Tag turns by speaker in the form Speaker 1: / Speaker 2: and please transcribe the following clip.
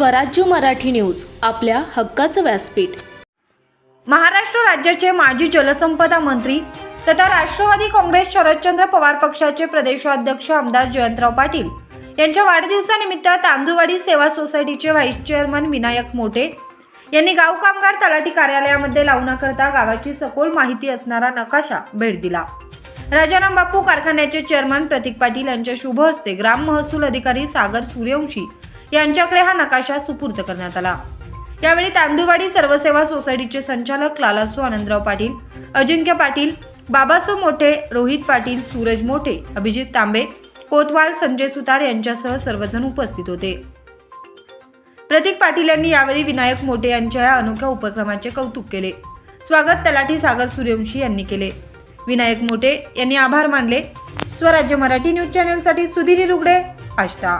Speaker 1: स्वराज्य मराठी न्यूज आपल्या हक्काचं व्यासपीठ.
Speaker 2: महाराष्ट्र राज्याचे माजी जलसंपदा मंत्री तथा राष्ट्रवादी काँग्रेस शरदचंद्र पवार पक्षाचे प्रदेशाध्यक्ष आमदार जयंतराव पाटील यांच्या वाढदिवसानिमित्त तांदूळवाडी सेवा सोसायटीचे व्हाईस चेअरमन विनायक मोठे यांनी गाव कामगार तलाठी कार्यालयामध्ये लावण्याकरता गावाची सखोल माहिती असणारा नकाशा भेट दिला. राजाराम बापू कारखान्याचे चेअरमन प्रतीक पाटील यांच्या शुभ हस्ते ग्राम महसूल अधिकारी सागर सूर्यवंशी यांच्याकडे हा नकाशा सुपूर्द करण्यात आला. यावेळी तांदूळवाडी सर्वसेवा सोसायटीचे संचालक लालासो आनंदराव पाटील अजिंक्य पाटील बाबासो मोठे रोहित पाटील सूरज मोठे अभिजित तांबे कोतवाल संजय सुतार यांच्यासह सर्वजण उपस्थित होते. प्रतीक पाटील यांनी यावेळी विनायक मोठे यांच्या या अनोख्या उपक्रमाचे कौतुक केले. स्वागत तलाठी सागर सूर्यवंशी यांनी केले. विनायक मोठे यांनी आभार मानले. स्वराज्य मराठी न्यूज चॅनेलसाठी सुधीर रुगडे आष्टा.